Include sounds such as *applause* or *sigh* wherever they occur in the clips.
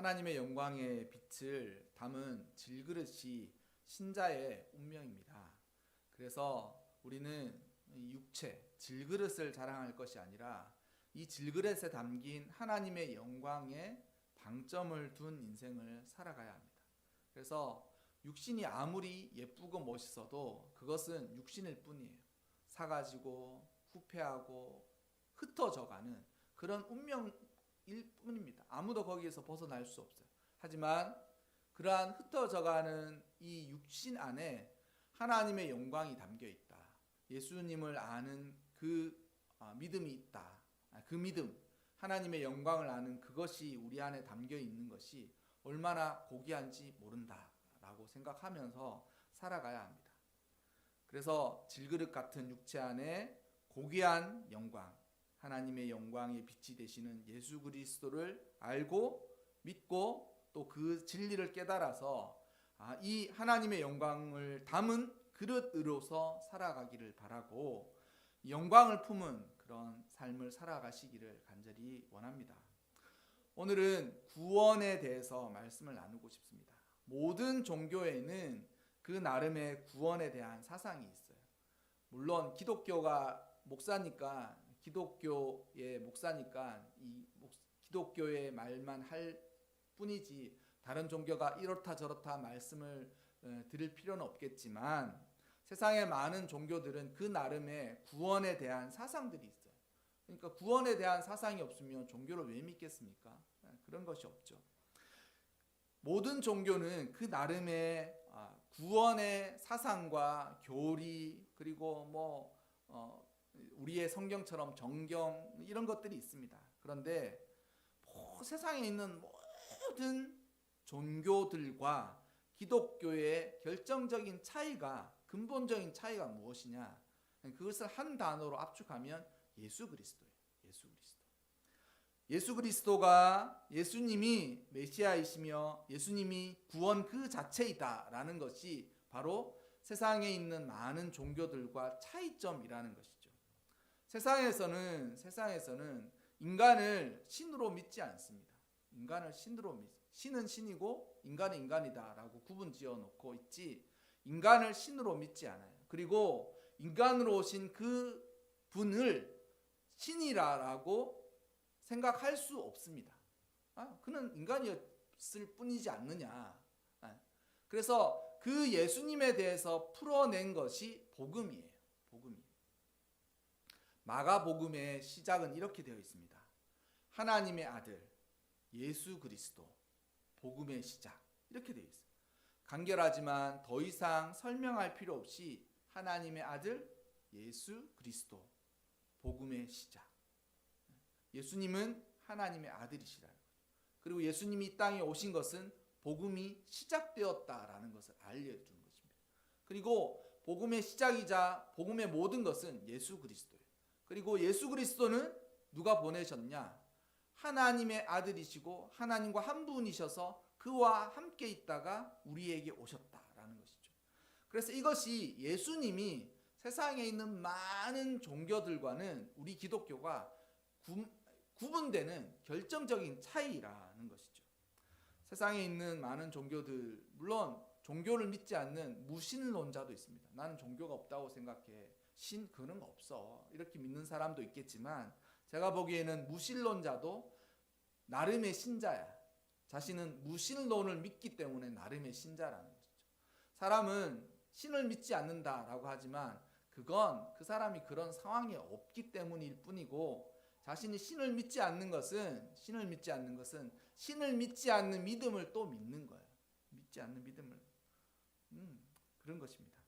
하나님의 영광의 빛을 담은 질그릇이 신자의 운명입니다. 그래서 우리는 이 육체, 질그릇을 자랑할 것이 아니라 이 질그릇에 담긴 하나님의 영광에 방점을 둔 인생을 살아가야 합니다. 그래서 육신이 아무리 예쁘고 멋있어도 그것은 육신일 뿐이에요. 사가지고 후패하고 흩어져가는 그런 운명 일 뿐입니다. 아무도 거기에서 벗어날 수 없어요. 하지만 그러한 흩어져가는 이 육신 안에 하나님의 영광이 담겨 있다. 예수님을 아는 그 아, 믿음이 있다. 아, 그 믿음, 하나님의 영광을 아는 그것이 우리 안에 담겨 있는 것이 얼마나 고귀한지 모른다라고 생각하면서 살아가야 합니다. 그래서 질그릇 같은 육체 안에 고귀한 영광, 하나님의 영광의 빛이 되시는 예수 그리스도를 알고 믿고 또 그 진리를 깨달아서 아, 이 하나님의 영광을 담은 그릇으로서 살아가기를 바라고 영광을 품은 그런 삶을 살아가시기를 간절히 원합니다. 오늘은 구원에 대해서 말씀을 나누고 싶습니다. 모든 종교에는 그 나름의 구원에 대한 사상이 있어요. 물론 기독교가 목사니까 기독교의 목사니까 이 기독교의 말만 할 뿐이지 다른 종교가 이렇다 저렇다 말씀을 어, 드릴 필요는 없겠지만 세상의 많은 종교들은 그 나름의 구원에 대한 사상들이 있어요. 그러니까 구원에 대한 사상이 없으면 종교를 왜 믿겠습니까? 네, 그런 것이 없죠. 모든 종교는 그 나름의 아, 구원의 사상과 교리 그리고 뭐 어, 우리의 성경처럼 정경 이런 것들이 있습니다. 그런데 뭐 세상에 있는 모든 종교들과 기독교의 결정적인 차이가 근본적인 차이가 무엇이냐? 그것을 한 단어로 압축하면 예수 그리스도예요. 예수 그리스도. 예수 그리스도가 예수님이 메시아이시며 예수님이 구원 그 자체이다라는 것이 바로 세상에 있는 많은 종교들과 차이점이라는 것이죠. 세상에서는 세상에서는 인간을 신으로 믿지 않습니다. 인간을 신으로 믿. 신은 신이고 인간은 인간이다라고 구분 지어 놓고 있지 인간을 신으로 믿지 않아요. 그리고 인간으로 오신 그 분을 신이라고 생각할 수 없습니다. 아, 그는 인간이었을 뿐이지 않느냐. 아, 그래서 그 예수님에 대해서 풀어낸 것이 복음이에요. 복음이. 마가복음의 시작은 이렇게 되어 있습니다. 하나님의 아들 예수 그리스도 복음의 시작 이렇게 되어 있어요. 간결하지만 더 이상 설명할 필요 없이 하나님의 아들 예수 그리스도 복음의 시작. 예수님은 하나님의 아들이시라는 거죠. 그리고 예수님이 이 땅에 오신 것은 복음이 시작되었다라는 것을 알려주는 것입니다. 그리고 복음의 시작이자 복음의 모든 것은 예수 그리스도예요. 그리고 예수 그리스도는 누가 보내셨냐? 하나님의 아들이시고 하나님과 한 분이셔서 그와 함께 있다가 우리에게 오셨다라는 것이죠. 그래서 이것이 예수님이 세상에 있는 많은 종교들과는 우리 기독교가 구, 구분되는 결정적인 차이라는 것이죠. 세상에 있는 많은 종교들 물론 종교를 믿지 않는 무신론자도 있습니다. 나는 종교가 없다고 생각해. 신 그런 거 없어. 이렇게 믿는 사람도 있겠지만 제가 보기에는 무신론자도 나름의 신자야. 자신은 무신론을 믿기 때문에 나름의 신자라는 것이죠. 사람은 신을 믿지 않는다라고 하지만 그건 그 사람이 그런 상황에 없기 때문일 뿐이고 자신이 신을 믿지 않는 것은 신을 믿지 않는 것은 신을 믿지 않는 믿음을 또 믿는 거예요. 믿지 않는 믿음을 음, 그런 것입니다.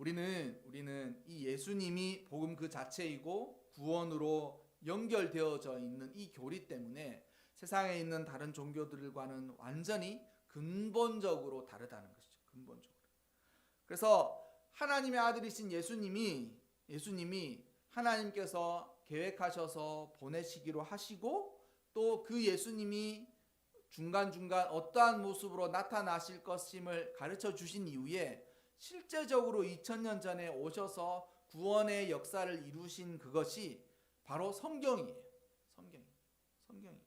우리는 우리는 이 예수님이 복음 그 자체이고 구원으로 연결되어져 있는 이 교리 때문에 세상에 있는 다른 종교들과는 완전히 근본적으로 다르다는 것이죠. 근본적으로. 그래서 하나님의 아들이신 예수님이 예수님이 하나님께서 계획하셔서 보내시기로 하시고 또 그 예수님이 중간중간 어떠한 모습으로 나타나실 것임을 가르쳐 주신 이후에 실제적으로 2000년 전에 오셔서 구원의 역사를 이루신 그것이 바로 성경이에요. 성경. 성경이.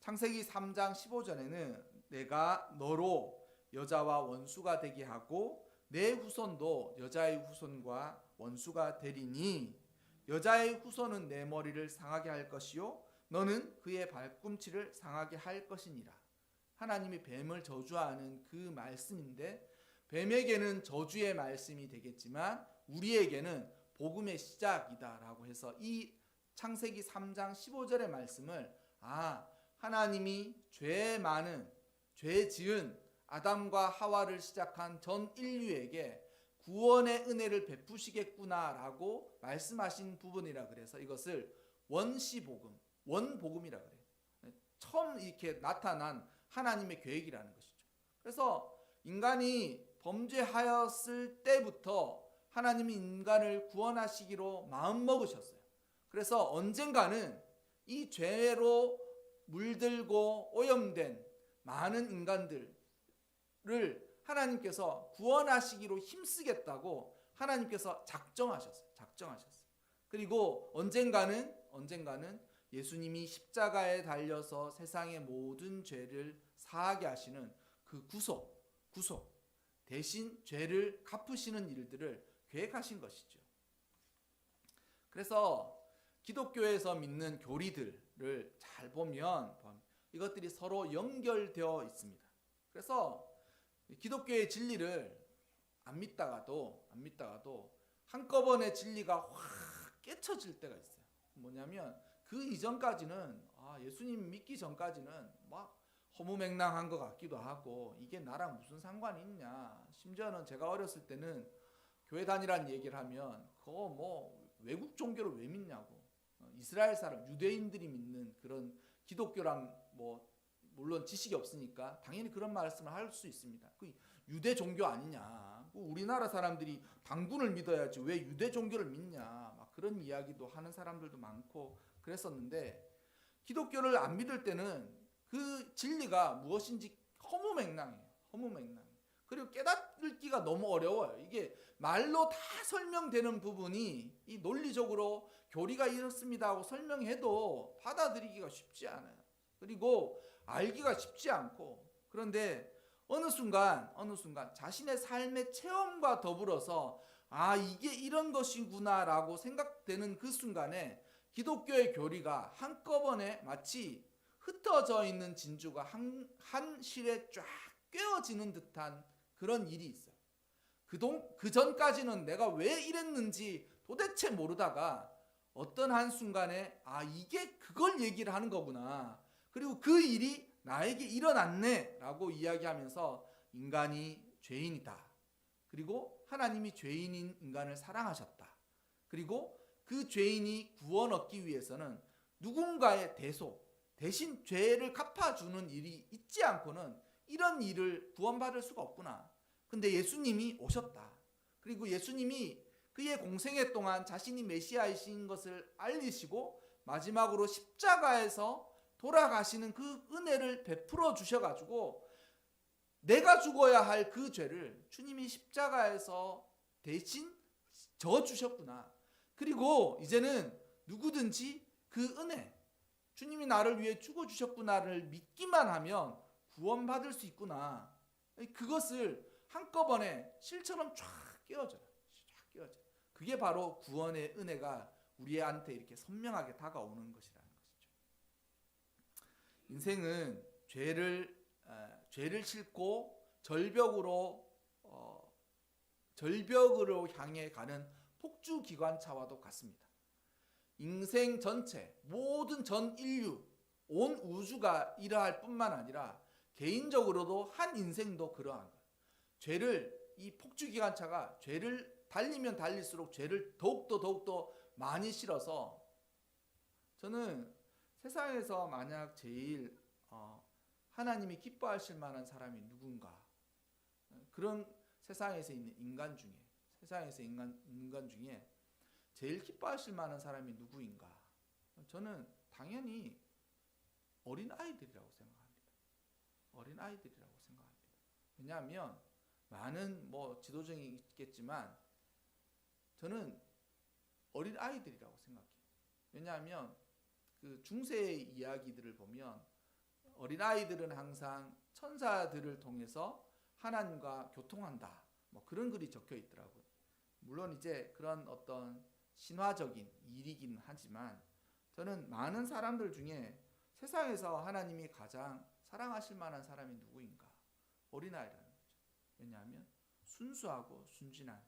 창세기 3장 15절에는 내가 너로 여자와 원수가 되게 하고 내 후손도 여자의 후손과 원수가 되리니 여자의 후손은 내 머리를 상하게 할 것이요 너는 그의 발꿈치를 상하게 할 것이니라. 하나님이 뱀을 저주하는 그 말씀인데 뱀에게는 저주의 말씀이 되겠지만 우리에게는 복음의 시작이다라고 해서 이 창세기 3장 15절의 말씀을 아 하나님이 죄 많은 죄 지은 아담과 하와를 시작한 전 인류에게 구원의 은혜를 베푸시겠구나라고 말씀하신 부분이라 그래서 이것을 원시 복음, 원 복음이라 그래요. 처음 이렇게 나타난 하나님의 계획이라는 것이죠. 그래서 인간이 범죄하였을 때부터 하나님이 인간을 구원하시기로 마음 먹으셨어요. 그래서 언젠가는 이 죄로 물들고 오염된 많은 인간들을 하나님께서 구원하시기로 힘쓰겠다고 하나님께서 작정하셨어요. 작정하셨어요. 그리고 언젠가는 언젠가는 예수님이 십자가에 달려서 세상의 모든 죄를 사하게 하시는 그 구속, 구속 대신 죄를 갚으시는 일들을 계획하신 것이죠. 그래서 기독교에서 믿는 교리들을 잘 보면 이것들이 서로 연결되어 있습니다. 그래서 기독교의 진리를 안 믿다가도 안 믿다가도 한꺼번에 진리가 확 깨쳐질 때가 있어요. 뭐냐면 그 이전까지는 아, 예수님 믿기 전까지는 막 허무맹랑한 것 같기도 하고 이게 나랑 무슨 상관이 있냐. 심지어는 제가 어렸을 때는 교회 다니라는 얘기를 하면 그거 뭐 외국 종교를 왜 믿냐고. 어, 이스라엘 사람 유대인들이 믿는 그런 기독교랑 뭐 물론 지식이 없으니까 당연히 그런 말씀을 할 수 있습니다. 그 유대 종교 아니냐. 그 우리나라 사람들이 당군을 믿어야지 왜 유대 종교를 믿냐. 막 그런 이야기도 하는 사람들도 많고 그랬었는데 기독교를 안 믿을 때는 그 진리가 무엇인지 허무맹랑해요. 허무맹랑. 그리고 깨닫기가 너무 어려워요. 이게 말로 다 설명되는 부분이 이 논리적으로 교리가 이렇습니다 하고 설명해도 받아들이기가 쉽지 않아요. 그리고 알기가 쉽지 않고 그런데 어느 순간 어느 순간 자신의 삶의 체험과 더불어서 아 이게 이런 것이구나라고 생각되는 그 순간에 기독교의 교리가 한꺼번에 마치 흩어져 있는 진주가 한, 한 실에 쫙 꿰어지는 듯한 그런 일이 있어요. 그 전까지는 내가 왜 이랬는지 도대체 모르다가 어떤 한 순간에 아 이게 그걸 얘기를 하는 거구나. 그리고 그 일이 나에게 일어났네 라고 이야기하면서 인간이 죄인이다. 그리고 하나님이 죄인인 인간을 사랑하셨다. 그리고 그 죄인이 구원 얻기 위해서는 누군가의 대속, 대신 죄를 갚아주는 일이 있지 않고는 이런 일을 구원받을 수가 없구나. 근데 예수님이 오셨다. 그리고 예수님이 그의 공생애 동안 자신이 메시아이신 것을 알리시고 마지막으로 십자가에서 돌아가시는 그 은혜를 베풀어 주셔가지고 내가 죽어야 할 그 죄를 주님이 십자가에서 대신 져 주셨구나. 그리고 이제는 누구든지 그 은혜, 주님이 나를 위해 죽어 주셨구나를 믿기만 하면 구원받을 수 있구나. 그것을 한꺼번에 실처럼 쫙 깨어져요. 쫙 깨어져. 그게 바로 구원의 은혜가 우리한테 이렇게 선명하게 다가오는 것이라는 것이죠. 인생은 죄를 어, 죄를 싣고 절벽으로 어, 절벽으로 향해 가는 폭주 기관차와도 같습니다. 인생 전체 모든 전 인류 온 우주가 이러할 뿐만 아니라 개인적으로도 한 인생도 그러한 거예요. 죄를 이 폭주 기관차가 죄를 달리면 달릴수록 죄를 더욱더 더욱더 많이 실어서 저는 세상에서 만약 제일 어, 하나님이 기뻐하실 만한 사람이 누군가 그런 세상에서 있는 인간 중에 세상에서 인간 인간 중에 제일 기뻐하실 만한 사람이 누구인가? 저는 당연히 어린 아이들이라고 생각합니다. 어린 아이들이라고 생각합니다. 왜냐하면 많은 뭐 지도적이 있겠지만 저는 어린 아이들이라고 생각해요. 왜냐하면 그 중세의 이야기들을 보면 어린 아이들은 항상 천사들을 통해서 하나님과 교통한다. 뭐 그런 글이 적혀 있더라고요. 물론 이제 그런 어떤 신화적인 일이긴 하지만 저는 많은 사람들 중에 세상에서 하나님이 가장 사랑하실 만한 사람이 누구인가? 어린아이라는 거죠. 왜냐하면 순수하고 순진한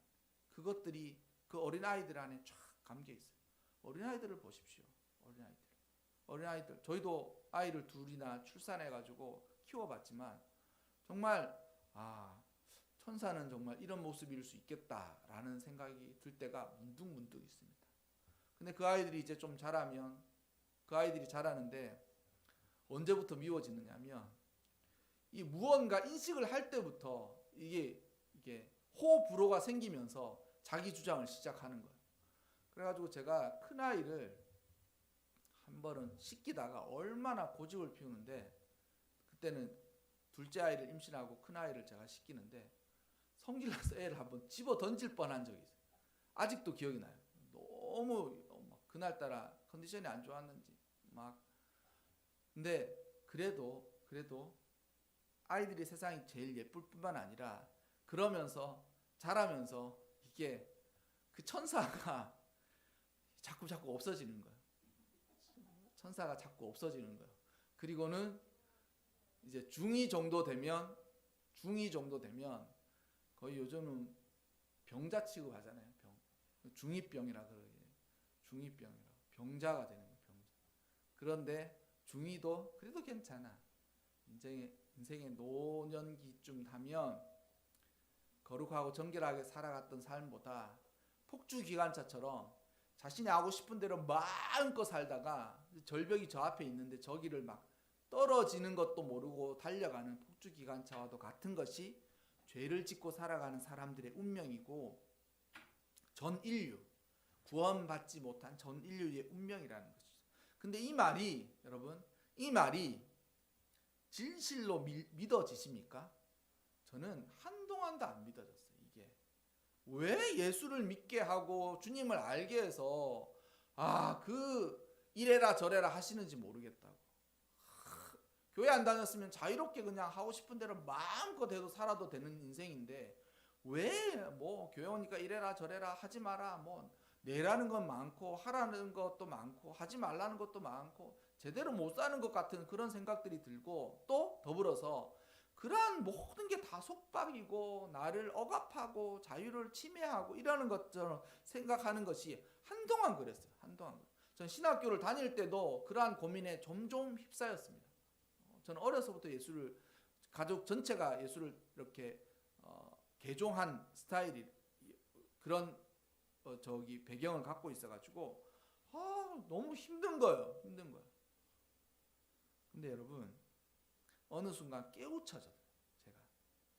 그것들이 그 어린아이들 안에 쫙 감겨 있어요. 어린아이들을 보십시오. 어린아이들. 어린아이들. 저희도 아이를 둘이나 출산해 가지고 키워봤지만 정말 아 천사는 정말 이런 모습일 수 있겠다라는 생각이 들 때가 문득문득 있습니다. 근데 그 아이들이 이제 좀 자라면 그 아이들이 자라는데 언제부터 미워지느냐면 이 무언가 인식을 할 때부터 이게 이게 호불호가 생기면서 자기 주장을 시작하는 거예요. 그래가지고 제가 큰 아이를 한 번은 씻기다가 얼마나 고집을 피우는데 그때는 둘째 아이를 임신하고 큰 아이를 제가 씻기는데 성질나서 애를 한번 집어 던질 뻔한 적이 있어요. 아직도 기억이 나요. 너무 막 그날따라 컨디션이 안 좋았는지 막 근데 그래도 그래도 아이들이 세상이 제일 예쁠 뿐만 아니라 그러면서 자라면서 이게 그 천사가 *laughs* 자꾸 자꾸 없어지는 거예요. 천사가 자꾸 없어지는 거예요. 그리고는 이제 중2 정도 되면 중2 정도 되면 거의 요즘은 병자 취급하잖아요. 병. 중2병이라 그러게. 중2병이라. 병자가 되는 거예요. 병자. 그런데 중2도 그래도 괜찮아. 인생의 인생의 노년기쯤 하면 거룩하고 정결하게 살아갔던 삶보다 폭주 기관차처럼 자신이 하고 싶은 대로 마음껏 살다가 절벽이 저 앞에 있는데 저기를 막 떨어지는 것도 모르고 달려가는 폭주 기관차와도 같은 것이 죄를 짓고 살아가는 사람들의 운명이고 전 인류 구원받지 못한 전 인류의 운명이라는 것이죠. 근데 이 말이 여러분 이 말이 진실로 미, 믿어지십니까? 저는 한동안도 안 믿어졌어요. 이게 왜 예수를 믿게 하고 주님을 알게 해서 아 그 이래라 저래라 하시는지 모르겠다고. 하, 교회 안 다녔으면 자유롭게 그냥 하고 싶은 대로 마음껏 해도 살아도 되는 인생인데 왜 뭐 교회 오니까 이래라 저래라 하지 마라 뭐 내라는 건 많고 하라는 것도 많고 하지 말라는 것도 많고 제대로 못 사는 것 같은 그런 생각들이 들고 또 더불어서 그러한 모든 게 다 속박이고 나를 억압하고 자유를 침해하고 이러는 것처럼 생각하는 것이 한동안 그랬어요. 한동안. 전 신학교를 다닐 때도 그러한 고민에 점점 휩싸였습니다. 어, 저는 어려서부터 예수를 가족 전체가 예수를 이렇게 어, 개종한 스타일이 그런 어, 저기 배경을 갖고 있어가지고 아 너무 힘든 거예요. 힘든 거예요. 근데 여러분 어느 순간 깨우쳐져요. 제가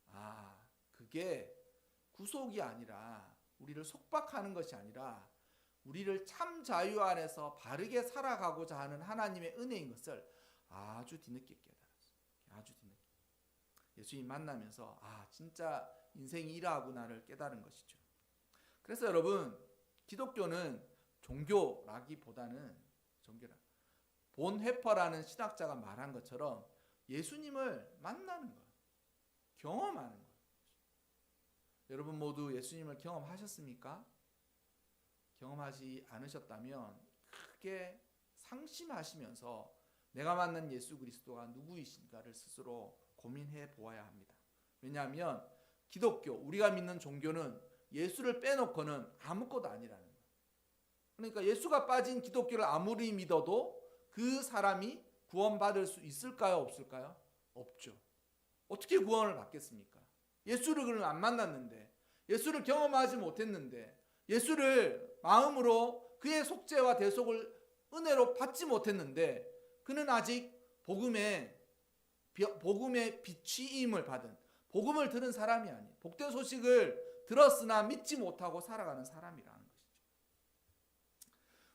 아 그게 구속이 아니라 우리를 속박하는 것이 아니라 우리를 참 자유 안에서 바르게 살아가고자 하는 하나님의 은혜인 것을 아주 뒤늦게 깨달았어요. 아주 뒤늦게 예수님 만나면서 아 진짜 인생이 이러하구나를 깨달은 것이죠. 그래서 여러분 기독교는 종교라기보다는 종교라 본 회퍼라는 신학자가 말한 것처럼 예수님을 만나는 것, 경험하는 것. 여러분 모두 예수님을 경험하셨습니까? 경험하지 않으셨다면 크게 상심하시면서 내가 만난 예수 그리스도가 누구이신가를 스스로 고민해 보아야 합니다. 왜냐하면 기독교, 우리가 믿는 종교는 예수를 빼놓고는 아무것도 아니라는 거예요. 그러니까 예수가 빠진 기독교를 아무리 믿어도 그 사람이 구원받을 수 있을까요? 없을까요? 없죠. 어떻게 구원을 받겠습니까? 예수를 그럼 안 만났는데, 예수를 경험하지 못했는데, 예수를 마음으로 그의 속죄와 대속을 은혜로 받지 못했는데, 그는 아직 복음의 복음의 비취임을 받은 복음을 들은 사람이 아니, 복된 소식을 들었으나 믿지 못하고 살아가는 사람이라는 것이죠.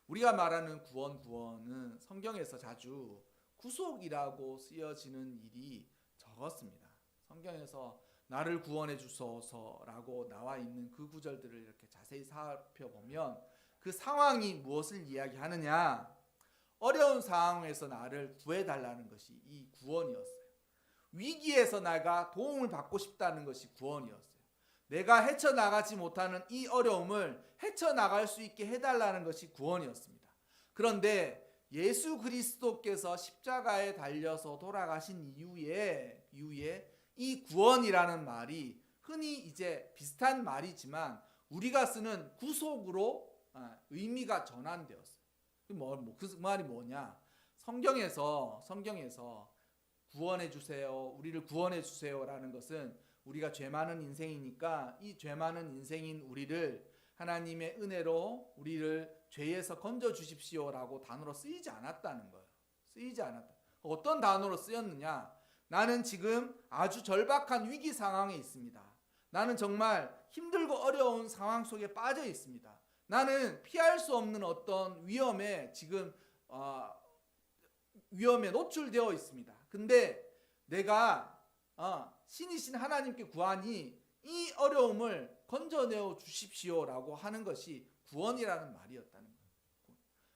우리가 말하는 구원 구원은 성경에서 자주 구속이라고 쓰여지는 일이 적었습니다. 성경에서 나를 구원해 주소서라고 나와 있는 그 구절들을 이렇게 자세히 살펴보면 그 상황이 무엇을 이야기하느냐? 어려운 상황에서 나를 구해달라는 것이 이 구원이었어요. 위기에서 내가 도움을 받고 싶다는 것이 구원이었어요. 내가 헤쳐나가지 못하는 이 어려움을 헤쳐나갈 수 있게 해달라는 것이 구원이었습니다. 그런데 예수 그리스도께서 십자가에 달려서 돌아가신 이후에, 이후에 이 구원이라는 말이 흔히 이제 비슷한 말이지만 우리가 쓰는 구속으로 아, 의미가 전환되었어요. 그 뭐, 뭐, 그 말이 뭐냐? 성경에서 성경에서 구원해 주세요. 우리를 구원해 주세요라는 것은 우리가 죄 많은 인생이니까 이 죄 많은 인생인 우리를 하나님의 은혜로 우리를 죄에서 건져 주십시오라고 단어로 쓰이지 않았다는 거예요. 쓰이지 않았다. 어떤 단어로 쓰였느냐? 나는 지금 아주 절박한 위기 상황에 있습니다. 나는 정말 힘들고 어려운 상황 속에 빠져 있습니다. 나는 피할 수 없는 어떤 위험에 지금 어, 위험에 노출되어 있습니다. 근데 내가 어, 신이신 하나님께 구하니 이 어려움을 건져내어 주십시오라고 하는 것이 구원이라는 말이었다는 거예요.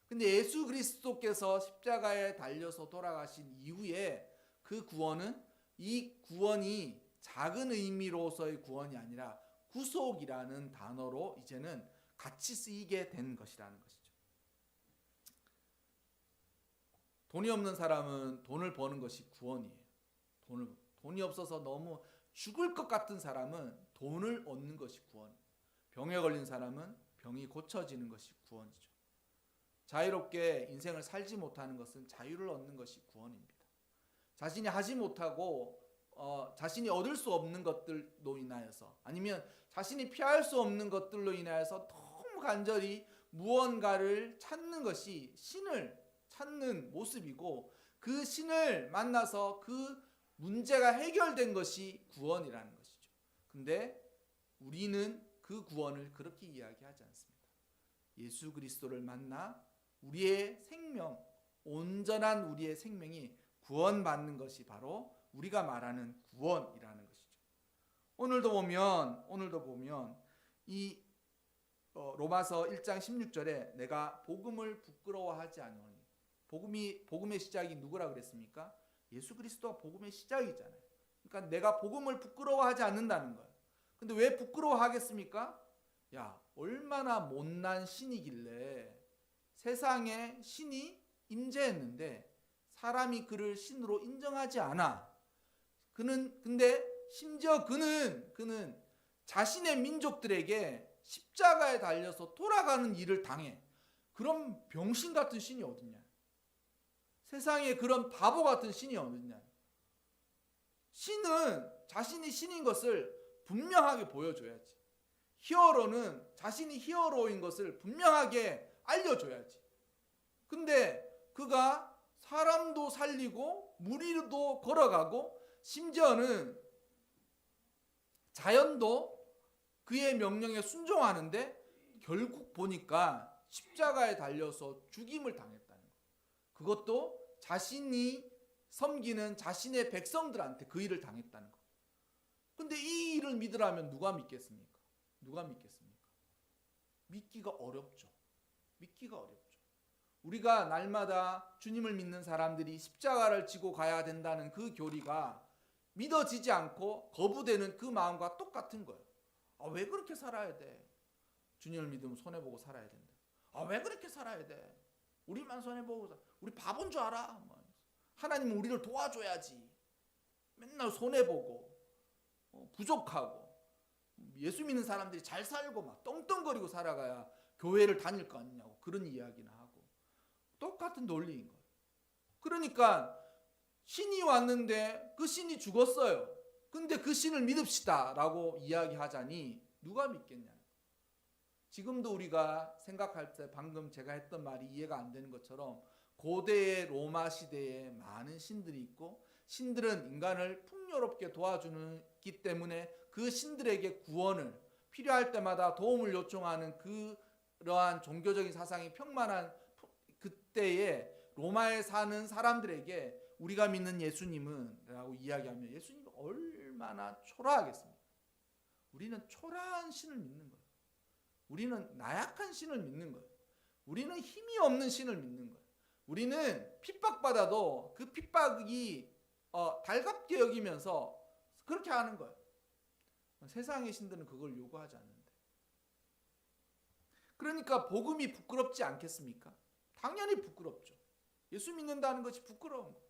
근데 예수 그리스도께서 십자가에 달려서 돌아가신 이후에 그 구원은 이 구원이 작은 의미로서의 구원이 아니라 구속이라는 단어로 이제는 같이 쓰이게 된 것이라는 것이죠. 돈이 없는 사람은 돈을 버는 것이 구원이에요. 돈을 돈이 없어서 너무 죽을 것 같은 사람은 돈을 얻는 것이 구원. 병에 걸린 사람은 병이 고쳐지는 것이 구원이죠. 자유롭게 인생을 살지 못하는 것은 자유를 얻는 것이 구원입니다. 자신이 하지 못하고 어, 자신이 얻을 수 없는 것들로 인하여서 아니면 자신이 피할 수 없는 것들로 인하여서 너무 간절히 무언가를 찾는 것이 신을 찾는 모습이고 그 신을 만나서 그 문제가 해결된 것이 구원이라는 것이죠. 근데 우리는 그 구원을 그렇게 이야기하지 않습니다. 예수 그리스도를 만나 우리의 생명, 온전한 우리의 생명이 구원받는 것이 바로 우리가 말하는 구원이라는 것이죠. 오늘도 보면 오늘도 보면 이 어, 로마서 1장 16절에 내가 복음을 부끄러워하지 않으니 복음이 복음의 시작이 누구라 그랬습니까? 예수 그리스도가 복음의 시작이잖아요. 그러니까 내가 복음을 부끄러워하지 않는다는 거예요. 근데 왜 부끄러워하겠습니까? 야, 얼마나 못난 신이길래 세상에 신이 임재했는데 사람이 그를 신으로 인정하지 않아. 그는 근데 심지어 그는 그는 자신의 민족들에게 십자가에 달려서 돌아가는 일을 당해. 그런 병신 같은 신이 어딨냐? 세상에 그런 바보 같은 신이 어딨냐? 신은 자신이 신인 것을 분명하게 보여줘야지. 히어로는 자신이 히어로인 것을 분명하게 알려줘야지. 근데 그가 사람도 살리고 무리도 걸어가고 심지어는 자연도 그의 명령에 순종하는데 결국 보니까 십자가에 달려서 죽임을 당했다는 거. 그것도 자신이 섬기는 자신의 백성들한테 그 일을 당했다는 거. 근데 이 일을 믿으라면 누가 믿겠습니까? 누가 믿겠습니까? 믿기가 어렵죠. 믿기가 어렵죠. 우리가 날마다 주님을 믿는 사람들이 십자가를 지고 가야 된다는 그 교리가 믿어지지 않고 거부되는 그 마음과 똑같은 거예요. 아, 왜 그렇게 살아야 돼? 주님을 믿으면 손해보고 살아야 된다. 아, 왜 그렇게 살아야 돼? 우리만 손해보고, 살- 우리 바본 줄 알아? 뭐. 하나님은 우리를 도와줘야지. 맨날 손해보고, 어, 부족하고, 예수 믿는 사람들이 잘 살고 막 떵떵거리고 살아가야 교회를 다닐 거 아니냐고 그런 이야기나 하고. 똑같은 논리인 거예요. 그러니까 신이 왔는데 그 신이 죽었어요. 근데 그 신을 믿읍시다 라고 이야기하자니 누가 믿겠냐? 지금도 우리가 생각할 때 방금 제가 했던 말이 이해가 안 되는 것처럼 고대의 로마 시대에 많은 신들이 있고 신들은 인간을 풍요롭게 도와주기 때문에 그 신들에게 구원을 필요할 때마다 도움을 요청하는 그러한 종교적인 사상이 평만한 그때에 로마에 사는 사람들에게 우리가 믿는 예수님은 라고 이야기하면 예수님이 얼마나 초라하겠습니까? 우리는 초라한 신을 믿는 거예요. 우리는 나약한 신을 믿는 거예요. 우리는 힘이 없는 신을 믿는 거예요. 우리는 핍박받아도 그 핍박이 어, 달갑게 여기면서 그렇게 하는 거예요. 세상의 신들은 그걸 요구하지 않는데. 그러니까 복음이 부끄럽지 않겠습니까? 당연히 부끄럽죠. 예수 믿는다는 것이 부끄러운 거예요.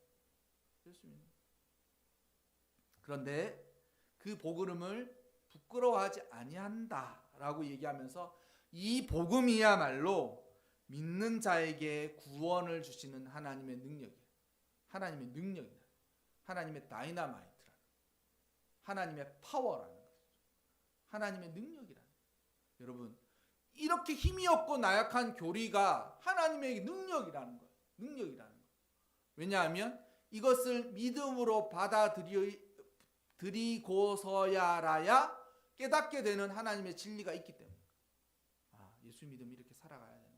예수 믿는. 그런데 그 복음을 부끄러워하지 아니한다라고 얘기하면서 이 복음이야말로 믿는 자에게 구원을 주시는 하나님의 능력이에요. 하나님의 능력이다. 하나님의 다이나마이트라는 하나님의 파워라는 거죠. 하나님의 능력이라는 여러분 이렇게 힘이 없고 나약한 교리가 하나님의 능력이라는 거예요. 능력이라는 거. 왜냐하면 이것을 믿음으로 받아들이고서야라야 깨닫게 되는 하나님의 진리가 있기 때문에. 아, 예수 믿음 이렇게 살아가야 되는구나.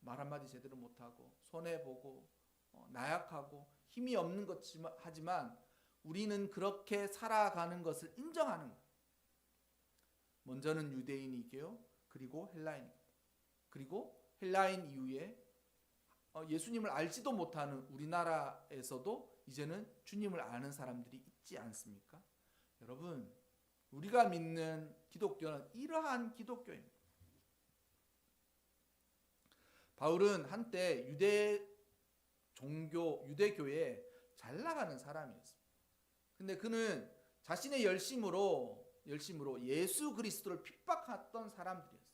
말 한마디 제대로 못하고 손해 보고 어, 나약하고 힘이 없는 것 하지만 우리는 그렇게 살아가는 것을 인정하는 거예요. 먼저는 유대인이게요. 그리고 헬라인. 그리고 헬라인 이후에 어, 예수님을 알지도 못하는 우리나라에서도 이제는 주님을 아는 사람들이 있지 않습니까? 여러분, 우리가 믿는 기독교는 이러한 기독교입니다. 바울은 한때 유대 종교 유대교에 잘 나가는 사람이었습니다. 근데 그는 자신의 열심으로 열심으로 예수 그리스도를 핍박했던 사람들이었어요.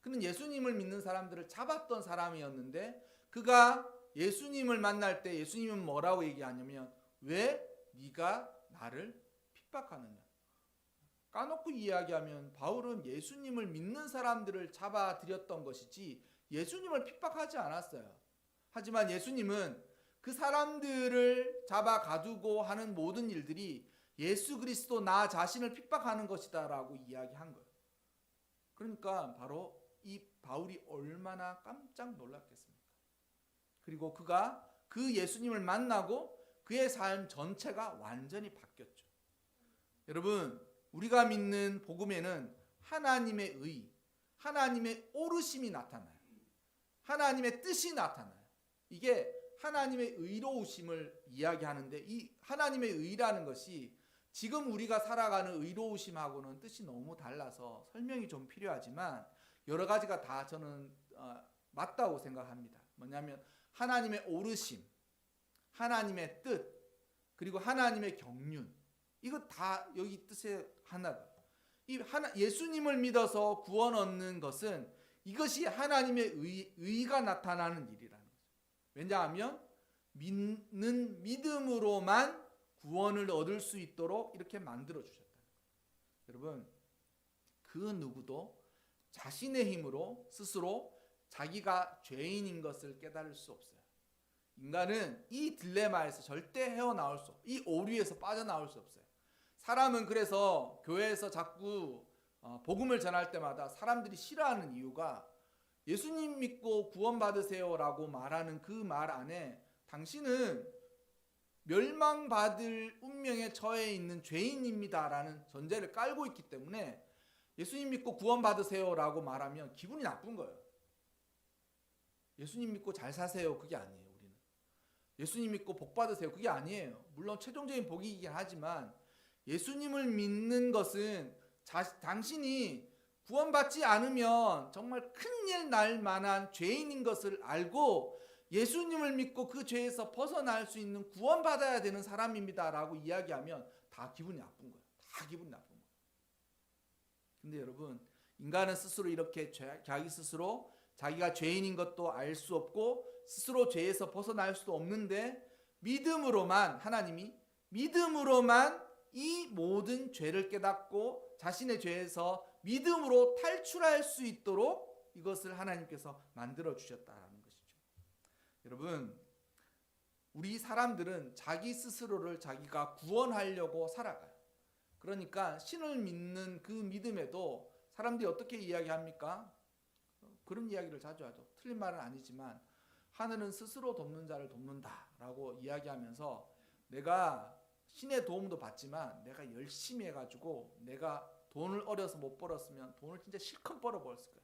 그는 예수님을 믿는 사람들을 잡았던 사람이었는데 그가 예수님을 만날 때 예수님은 뭐라고 얘기하냐면 왜 네가 나를 핍박하느냐? 까놓고 이야기하면 바울은 예수님을 믿는 사람들을 잡아들였던 것이지 예수님을 핍박하지 않았어요. 하지만 예수님은 그 사람들을 잡아 가두고 하는 모든 일들이 예수 그리스도 나 자신을 핍박하는 것이다라고 이야기한 거예요. 그러니까 바로 이 바울이 얼마나 깜짝 놀랐겠습니까? 그리고 그가 그 예수님을 만나고 그의 삶 전체가 완전히 바뀌었죠. 여러분, 우리가 믿는 복음에는 하나님의 의, 하나님의 오르심이 나타나요. 하나님의 뜻이 나타나요. 이게 하나님의 의로우심을 이야기하는데 이 하나님의 의라는 것이 지금 우리가 살아가는 의로우심하고는 뜻이 너무 달라서 설명이 좀 필요하지만 여러 가지가 다 저는 어, 맞다고 생각합니다. 뭐냐면 하나님의 오르심, 하나님의 뜻, 그리고 하나님의 경륜. 이거 다 여기 뜻의 하나다. 이 하나 예수님을 믿어서 구원 얻는 것은 이것이 하나님의 의, 의가 나타나는 일이라는 거죠. 왜냐하면 믿는 믿음으로만 구원을 얻을 수 있도록 이렇게 만들어 주셨다. 여러분, 그 누구도 자신의 힘으로 스스로 자기가 죄인인 것을 깨달을 수 없어요. 인간은 이 딜레마에서 절대 헤어나올 수, 이 오류에서 빠져나올 수 없어요. 사람은 그래서 교회에서 자꾸 어, 복음을 전할 때마다 사람들이 싫어하는 이유가 예수님 믿고 구원받으세요라고 말하는 그 말 안에 당신은 멸망받을 운명에 처해 있는 죄인입니다라는 전제를 깔고 있기 때문에 예수님 믿고 구원받으세요라고 말하면 기분이 나쁜 거예요. 예수님 믿고 잘 사세요. 그게 아니에요, 우리는. 예수님 믿고 복 받으세요. 그게 아니에요. 물론 최종적인 복이긴 하지만 예수님을 믿는 것은 자, 당신이 구원받지 않으면 정말 큰일 날 만한 죄인인 것을 알고 예수님을 믿고 그 죄에서 벗어날 수 있는 구원받아야 되는 사람입니다라고 이야기하면 다 기분이 나쁜 거예요. 다 기분이 나쁜 거예요. 근데 여러분, 인간은 스스로 이렇게 자기 스스로 자기가 죄인인 것도 알 수 없고 스스로 죄에서 벗어날 수도 없는데 믿음으로만 하나님이 믿음으로만 이 모든 죄를 깨닫고 자신의 죄에서 믿음으로 탈출할 수 있도록 이것을 하나님께서 만들어 주셨다라는 것이죠. 여러분, 우리 사람들은 자기 스스로를 자기가 구원하려고 살아가요. 그러니까 신을 믿는 그 믿음에도 사람들이 어떻게 이야기합니까? 그런 이야기를 자주 하죠. 틀린 말은 아니지만 하늘은 스스로 돕는 자를 돕는다라고 이야기하면서 내가 신의 도움도 받지만 내가 열심히 해가지고 내가 돈을 어려서 못 벌었으면 돈을 진짜 실컷 벌어버렸을 거야.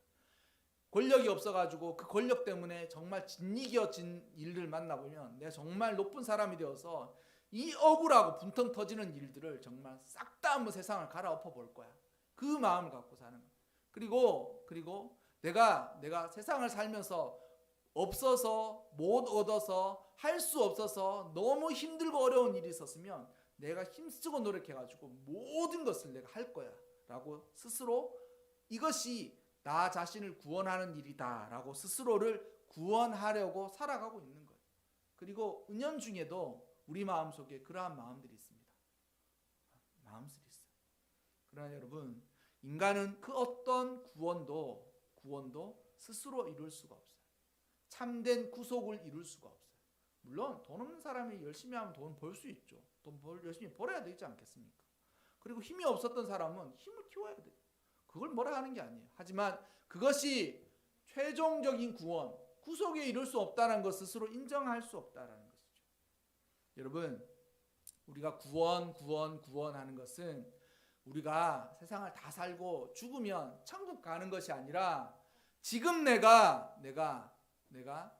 권력이 없어가지고 그 권력 때문에 정말 진이겨진 일을 만나보면 내가 정말 높은 사람이 되어서 이 억울하고 분통 터지는 일들을 정말 싹 다 한번 세상을 갈아엎어 볼 거야. 그 마음을 갖고 사는 거야. 그리고 그리고 내가 내가 세상을 살면서 없어서 못 얻어서 할 수 없어서 너무 힘들고 어려운 일이 있었으면 내가 힘쓰고 노력해가지고 모든 것을 내가 할 거야 라고 스스로 이것이 나 자신을 구원하는 일이다 라고 스스로를 구원하려고 살아가고 있는 거예요. 그리고 은연 중에도 우리 마음 속에 그러한 마음들이 있습니다. 마음들이 있어요. 그러나 여러분 인간은 그 어떤 구원도 구원도 스스로 이룰 수가 없어요. 참된 구속을 이룰 수가 없어요. 물론 돈 없는 사람이 열심히 하면 돈 벌 수 있죠. 돈 벌, 열심히 벌어야 되지 않겠습니까? 그리고 힘이 없었던 사람은 힘을 키워야 돼요. 그걸 뭐라 하는 게 아니에요. 하지만 그것이 최종적인 구원, 구속에 이룰 수 없다는 것 스스로 인정할 수 없다라는 것이죠. 여러분, 우리가 구원, 구원, 구원하는 것은 우리가 세상을 다 살고 죽으면 천국 가는 것이 아니라 지금 내가 내가 내가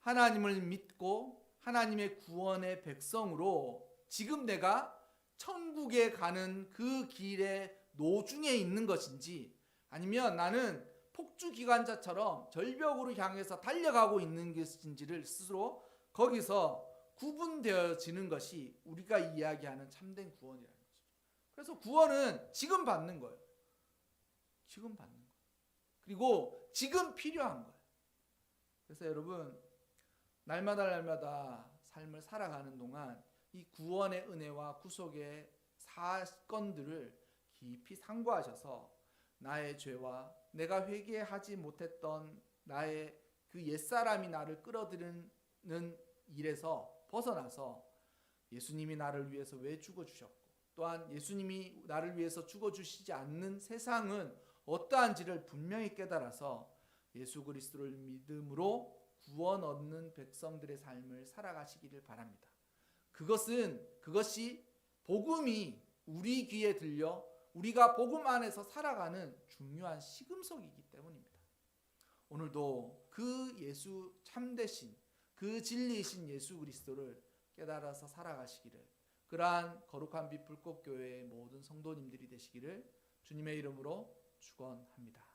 하나님을 믿고 하나님의 구원의 백성으로 지금 내가 천국에 가는 그 길의 노중에 있는 것인지 아니면 나는 폭주 기관자처럼 절벽으로 향해서 달려가고 있는 것인지를 스스로 거기서 구분되어지는 것이 우리가 이야기하는 참된 구원이라는 것이죠. 그래서 구원은 지금 받는 거예요. 지금 받는 거예요. 그리고 지금 필요한 거예요. 그래서 여러분 날마다 날마다 삶을 살아가는 동안 이 구원의 은혜와 구속의 사건들을 깊이 상고하셔서 나의 죄와 내가 회개하지 못했던 나의 그 옛사람이 나를 끌어들이는 일에서 벗어나서 예수님이 나를 위해서 왜 죽어 주셨고 또한 예수님이 나를 위해서 죽어 주시지 않는 세상은 어떠한지를 분명히 깨달아서 예수 그리스도를 믿음으로 구원 얻는 백성들의 삶을 살아가시기를 바랍니다. 그것은 그것이 복음이 우리 귀에 들려 우리가 복음 안에서 살아가는 중요한 시금석이기 때문입니다. 오늘도 그 예수 참되신 그 진리이신 예수 그리스도를 깨달아서 살아가시기를 그러한 거룩한 빛 불꽃 교회의 모든 성도님들이 되시기를 주님의 이름으로 축원합니다.